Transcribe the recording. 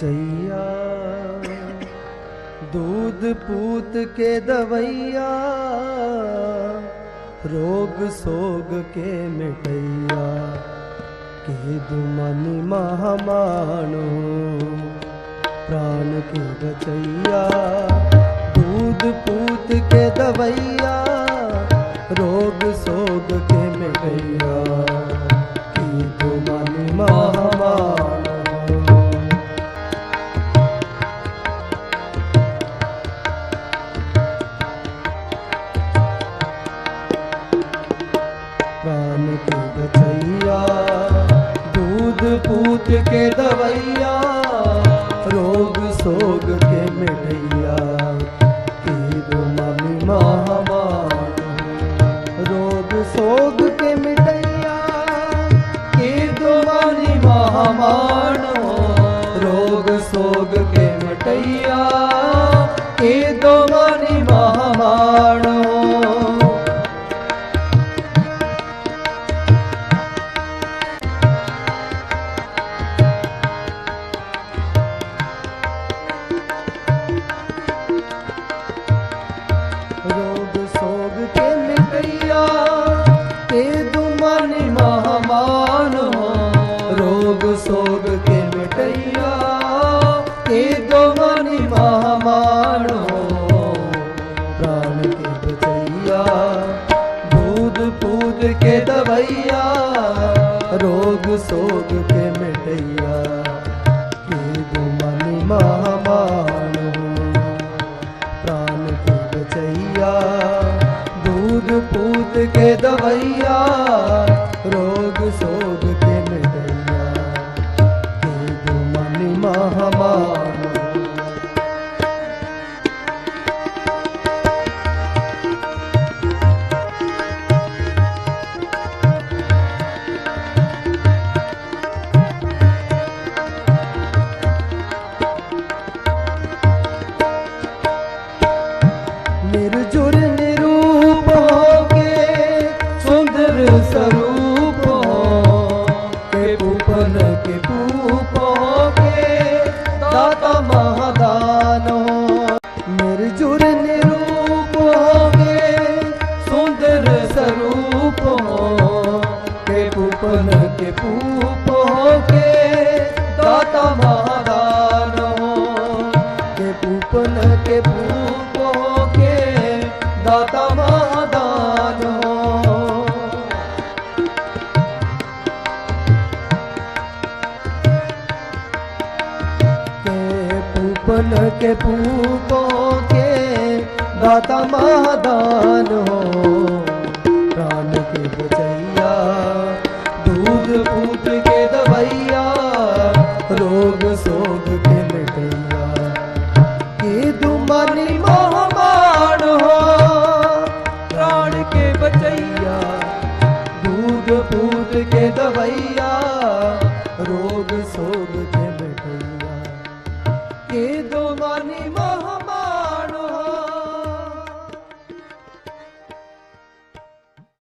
बचैया दूध पूत के दवैया रोग सोग के मिटैया के दुमनि महामानो प्राण के बचैया दूध पूत के दवैया पूत के दवैया रोग सोग के मिटैया की दो मम्मी महामान रोग सोग के मिटैया की दो मम्मी महामान रोग सोग के मिटैया की दो मम्मी महामान ਕਈਆ ਤੇ ਦੋਵਨੀ ਮਹਾਮਾਣੋ ਪ੍ਰਾਨ ਕੇ ਬਚਈਆ ਬੂਦ ਪੂਦ ਕੇ ਦਵਈਆ, ਰੋਗ ਸੋਗ ਕੇ ਮਿਟਈਆ। ਤੇ ਦੋਵਨੀ ਮਹਾਮਾਣੋ ਪ੍ਰਾਨ ਕੇ ਬਚਈਆ ਬੂਦ ਪੂਦ ਕੇ ਦਵਈਆ, ਰੋਗ ਸੋਗ दाता महादानो के पूपन के पूपो के दाता महादान हो प्राण के बचैया दूध पूत के दवैया ਕੇ ਦਵਈਆ